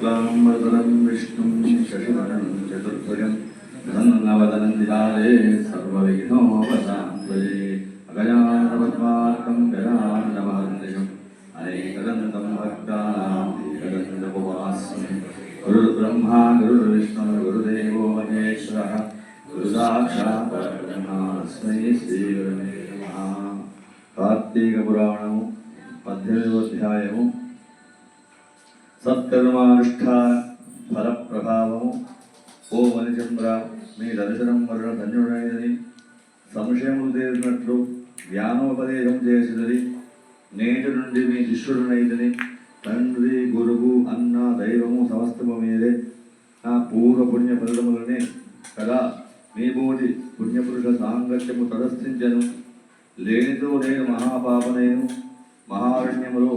शुक्लाम्बरधरं विष्णुं शशिवरं चतुर्भुजं धन्नवदनं ध्याये सर्वविघ्नोपशान्तये अगजानपद्मार्कं गजाननमहर्निशम् अनेकदन्तं भक्तानां एकदन्तमुपास्मि गुरुर्ब्रह्मा गुरुर्विष्णु गुरुदेवो महेश्वरः गुरुसाक्षात् परब्रह्मास्मै श्रीगुरुवे नमः కార్తీకపురాణము పద్దెనిమిదవ అధ్యాయము సత్కర్మానుష్ఠాన ఫల ప్రభావము ఓ మణిచంద్ర మీ దర్శనం వలన ధన్యుడైనది. సంశయము తీరినట్లు జ్ఞానోపదేశం చేసినది. నేటి నుండి మీ శిష్యుడునైదని తండ్రి గురువు అన్న దైవము సమస్తము మీరే నా పూర్వ పుణ్య ఫలితములనే కదా మీ బోటి పుణ్యపురుష సాంగత్యము తదస్థించను లేనితో నేను మహాపాపనేను మహారణ్యములో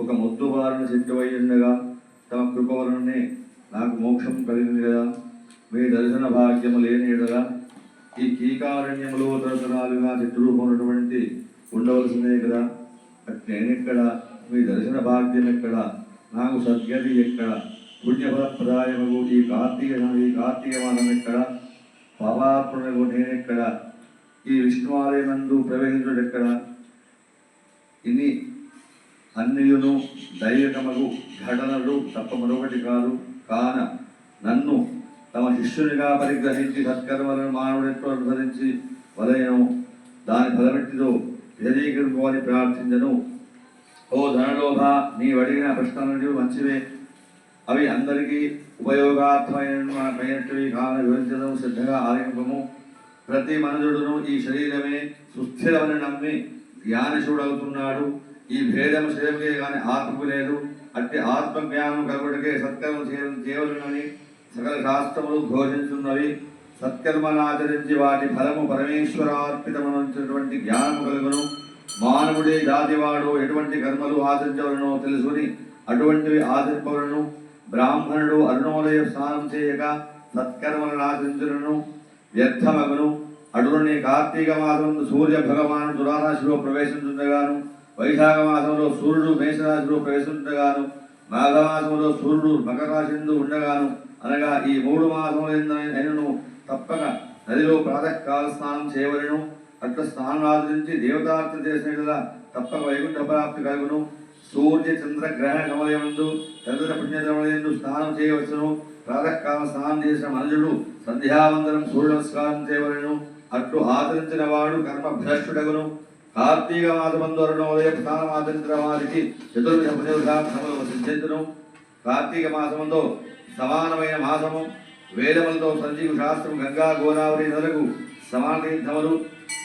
ఒక ముద్దువారిని సిద్ధమై ఉండగా తమ కృప వలననే నాకు మోక్షం కలిగింది కదా. మీ దర్శన భాగ్యము లేని ఎడలా ఈ కీకారణ్యములో చెట్లు ఉన్నటువంటి ఉండవలసిందే కదా. అటు నేనెక్కడ? మీ దర్శన భాగ్యం ఎక్కడ నాకు సద్గతి ఎక్కడ? పుణ్యఫలప్రదాయము ఈ కార్తీక ఈ కార్తీక మాసం ఎక్కడ? పాపార్పణకు నేనెక్కడ? ఈ విష్ణు ఆలయమందు ప్రవేశించడం ఎక్కడ ఇన్ని అన్నియును దైవికమగు ఘటనలు తప్ప మరొకటి కాదు. కాన నన్ను తమ శిష్యునిగా పరిగ్రహించి సత్కర్మలను మానవుడితో అనుసరించి వలయను దాని ఫలమెట్టిదో విశదీకరించుకోవాలని ప్రార్థించను. ఓ ధనలోభ నీ అడిగిన ప్రశ్నలు మంచివే. అవి అందరికీ ఉపయోగార్థమైనటువంటివి కావాలని వివరించడం శ్రద్ధగా ఆలకింపము. ప్రతి మనుజుడును ఈ శరీరమే సుస్థిరమని నమ్మి జ్ఞానశుడవుతున్నాడు ఈ భేదము సేవకే కానీ ఆత్మకు లేదు. అట్టి ఆత్మ జ్ఞానం కలుగుటకే సత్కర్మ చేయవలనని సకల శాస్త్రములు ఘోషించున్నవి. సత్కర్మను ఆచరించి వాటి ఫలము పరమేశ్వరార్పితమైనటువంటి జ్ఞానము కలుగును. మానవుడే జాతివాడు ఎటువంటి కర్మలు ఆచరించవలనో తెలుసుకుని అటువంటివి ఆచరింపవలను. బ్రాహ్మణుడు అరుణోదయ స్నానం చేయక సత్కర్మలను ఆచరించులను వ్యర్థమగును. అటుని కార్తీక మాసం సూర్య భగవాను తులారాశిలో ప్రవేశించుండగాను వైశాఖ మాసంలో సూర్యుడు మేషరాశిలో ప్రవేశించగాను మాఘమాసంలో సూర్యుడు మకర రాశిందు ఉండగాను అనగా ఈ మూడు మాసములైనను తప్పక నదిలో ప్రాతకాల స్నానం చేయవలను. అట్లా స్నానం ఆచరించి దేవతార్థం చేసిన తప్పక వైకుంఠ ప్రాప్తి కలుగును. సూర్య చంద్ర గ్రహణ సమయమందు చంద్ర పుణ్యతమయందు స్నానం చేయవచ్చును. ప్రాతకాల స్నానం చేసిన మనుషుడు సంధ్యావందనం సూర్య నమస్కారం చేయవలను. అట్లు ఆచరించిన వాడు కర్మభ్రష్టుడగును. కార్తీక మాసమందు అరుణోదయ స్నానం ఆచరించిన వారికి చతుర్విధ పుణ్యవసాలు సిద్ధించును కార్తీక మాసమందు సమానమైన మాసము వేదములతో సంజీవ శాస్త్రం గంగా గోదావరి నదులకు సమాన తీర్థములు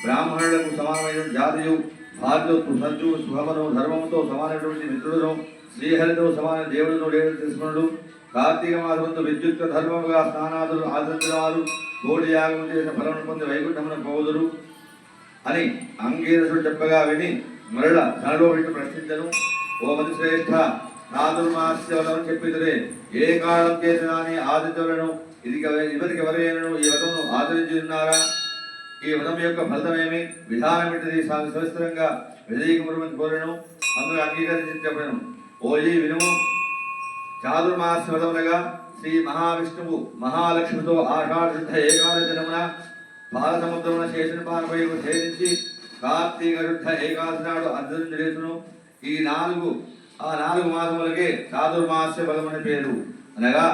బ్రాహ్మణులకు సమానమైన జాతియు భార్యతో సజ్జు సుఖమును ధర్మంతో సమానమైనటువంటి మిత్రుడును శ్రీహరితో సమాన దేవుడును లేడు తెలుసుకున్నాడు కార్తీక మాసమందు విద్యుత్ ధర్మముగా స్నానాదులు ఆచరించిన వారు కోడి యాగం చేసిన ఫలం పొంది వైకుంఠమున పోదురు అని అంగీరసుడు చెప్పగా విని మరల ధనలో వింటూ ప్రశ్నించను. ఓ మతి శ్రేష్ఠ నాదుర్మాస్యవలం చెప్పితురే ఏ కాలం చేసినాని ఆదిత్యులను ఇది ఇవరికి ఎవరైనను ఈ వ్రతమును ఆచరించి ఉన్నారా? ఈ వ్రతం యొక్క ఫలితమేమి విధానం ఏంటిది? సవిస్తరంగా విజయకుమని కోరను. అందులో అంగీకరించి చెప్పను. ఓయి వినుము చాతుర్మాస వ్రతములుగా శ్రీ మహావిష్ణువు మహాలక్ష్మితో ఆషాఢ శుద్ధ ఏకాదశి దినమున బాలసముద్రమున శేషుని పాలపై ఛేదించి కార్తీక ఏకాదశనాడు ఏకాదశి నాడు అర్జునుడు లేచును ఈ నాలుగు ఆ నాలుగు మాసములకే చాతుర్మాస్య బలమని పేరు. అనగా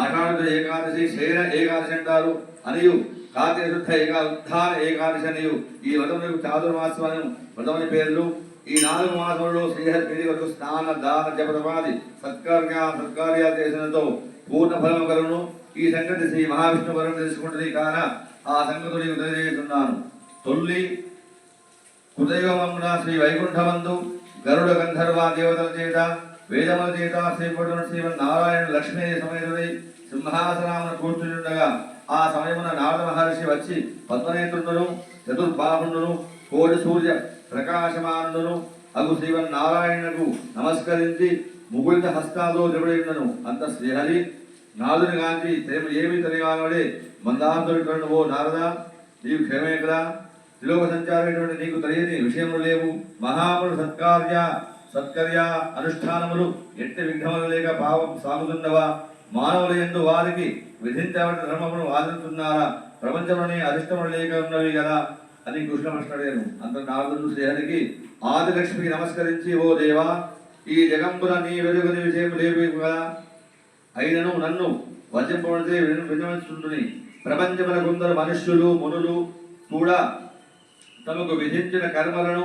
ఆషాఢ ఏకాదశి శయన ఏకాదశి అంటారు. అనియు కార్తీక శుద్ధ ఏకా ఏకాదశి అనియు. ఈ వ్రతములకు చాతుర్మాసం వ్రతమని పేర్లు ఈ నాలుగు మాసములలో శ్రీహరి పిడి వరకు స్నాన దాన జపతపాది సత్కార్య సత్కార్యాలు చేసినతో పూర్ణ ఫలము కలుగును. ఈ సంగతి శ్రీ మహావిష్ణు వరం తెలుసుకుంటుంది కాన ఆ సంగతుడి ఉదయజేస్తున్నాను తొల్లి హృదయమున శ్రీ వైకుంఠమందు గరుడ గంధర్వ దేవతల చేత వేదముల చేత శ్రీపడున శ్రీమన్ నారాయణ లక్ష్మీ సమేతుడై సింహాసనామున కూర్చుండగా ఆ సమయమున నారద మహర్షి వచ్చి పద్మనేత్రుడును చతుర్బాహుండును కోడి సూర్య ప్రకాశమానుడును అగు శ్రీమన్ నారాయణకు నమస్కరించి ముగుళిత హస్తాలో నిలబడినను అంత శ్రీహరి నాదుని గాంధీ ఏమి తెలియవాడే మందాంతుడు ఓ నారద నీవు క్షేమేకరా త్రిలోక సంచారైనటువంటి నీకు తెలియని విషయములు లేవు. మహాముడు సత్కార్య సత్కర్య అనుష్ఠానములు ఎట్టి విఘ్నములు లేక పాపం సాగుతున్నవా? మానవుల ఎందు వారికి విధించబడిన ధర్మమును వాదిస్తున్నారా ప్రపంచంలోని అరిష్టములు లేక ఉన్నవి కదా అని కృష్ణమృష్ణ అడిగాను అంత నారదుడు శ్రీహరికి ఆదిలక్ష్మికి నమస్కరించి ఓ దేవా ఈ జగంబుల నీ వెలుగుని విషయం లేవు కదా. అయినను నన్ను వచింపబడితే విజయవంతుని ప్రపంచముల కొందరు మనుష్యులు మునులు కూడా తమకు విధించిన కర్మలను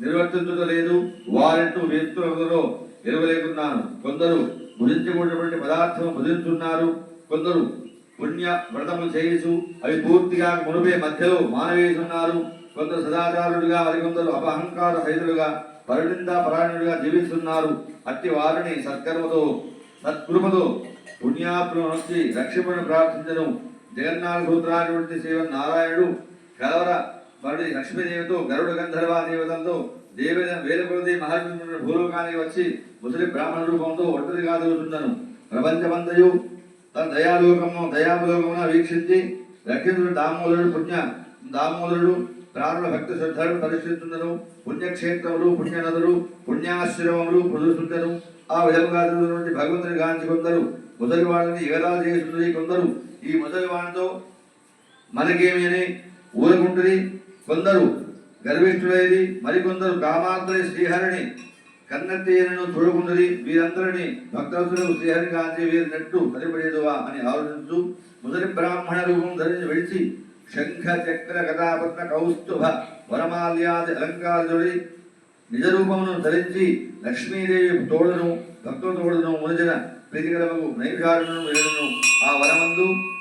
నిర్వర్తించలేదు వారంటూ వ్యక్తులందరూ ఎరుగలేకున్నాను కొందరు భుజించకూడటువంటి పదార్థం భుజించున్నారు కొందరు పుణ్య వ్రతములు చేయిసు అవి పూర్తిగా మునుపే మధ్యలో మానవేస్తున్నారు కొందరు సదాచారుడుగా మరికొందరు అపహంకార సహితులుగా పరిణింద పరాయణుడిగా జీవిస్తున్నారు. అట్టి వారిని సత్కర్మతో సత్కృపతో పుణ్యాత్మ నుంచి రక్షిపను ప్రార్థించను. జగన్నాథ సూత్రాటువంటి శ్రీ నారాయణుడు కలవర మరి లక్ష్మీదేవితో గరుడ గంధర్వ దేవతలతో దేవ వేల కొలది భూలోకానికి వచ్చి ముసలి బ్రాహ్మణ రూపంతో ఒంటరిగా తిరుగుతున్నాను ప్రపంచమంతయు తన దయాలోకము దయాలోకమున వీక్షించి రక్షితుడు దామోదరుడు పుణ్య దామోదరుడు ప్రాణుల భక్తి శ్రద్ధలు పరిశీలిస్తున్నారు పుణ్యక్షేత్రములు పుణ్యనదులు పుణ్యాశ్రమములు పొదులుతుంటారు ఆ విధముగా నుండి భగవంతుని గాంచి కొందరు. ముసలి వాళ్ళని ఎగరాలు చేస్తుంది కొందరు. ఈ మొదటి వాడితో మనకేమి ఊరుకుంటుంది? కొందరు గర్విష్ఠుడైది మరికొందరు కామార్థులై శ్రీహరిని కన్నెత్తేనను చూడకుండది వీరందరిని భక్తులకు శ్రీహరి కాంతి వీరి నెట్టు అని ఆలోచించు. మొదటి బ్రాహ్మణ రూపం ధరించి విడిచి శంఖ చక్ర కథాపత్న కౌస్తుభ వరమాల్యాది అలంకారుడి నిజ రూపమును ధరించి లక్ష్మీదేవి తోడును భక్తుల తోడును మునిజన ప్రీతికరముకు నైభారును ఆ వరమందు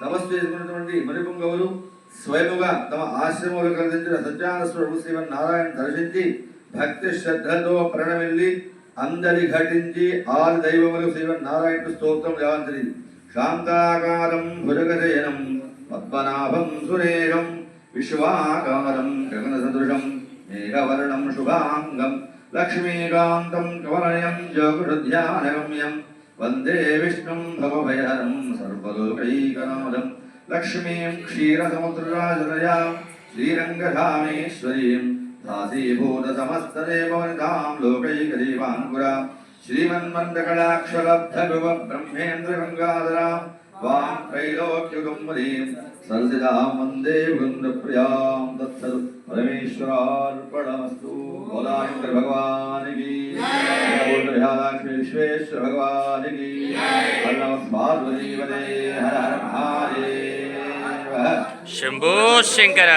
తపస్సు చేసుకున్నటువంటి మరిపుంగవులు స్వయముగా తమ ఆశ్రమంలో కలిగించిన సత్యాన స్వరూపు శ్రీమన్ నారాయణ దర్శించి భక్తి శ్రద్ధతో ప్రణమిల్లి అందరి ఘటించి ఆరు దైవములు శ్రీమన్ నారాయణ స్తోత్రం యావంతరి శాంతాకారం భుజగశయనం పద్మనాభం సురేరం విశ్వాకారం గగన సదృశం మేఘవర్ణం శుభాంగం లక్ష్మీకాంతం కవలయం జోగురుధ్యానగమ్యం वंदे विष्णुं भवभयहरं सर्वलोकैकनामलं लक्ष्मीं क्षीरसमुद्रराजनयां श्रीरङ्गधामेश्वरीं दासीभूतसमस्तदेववनितां लोकैकदेवाङ्कुरा श्रीमन्मन्दकलाक्षलब्धगुवब्रह्मेन्द्रगङ्गाधरां वां त्रैलोक्यगुम्बरीं सरसिदां वंदे वृन्दप्रियाँ तत्सत् परमेश्वरार्पणमस्तु बोलायन्द्र भगवान् की जय। విశ్వేశ్వర భగవానికి పార్వతీవదే హర హర మహాదేవ శంభో శంకర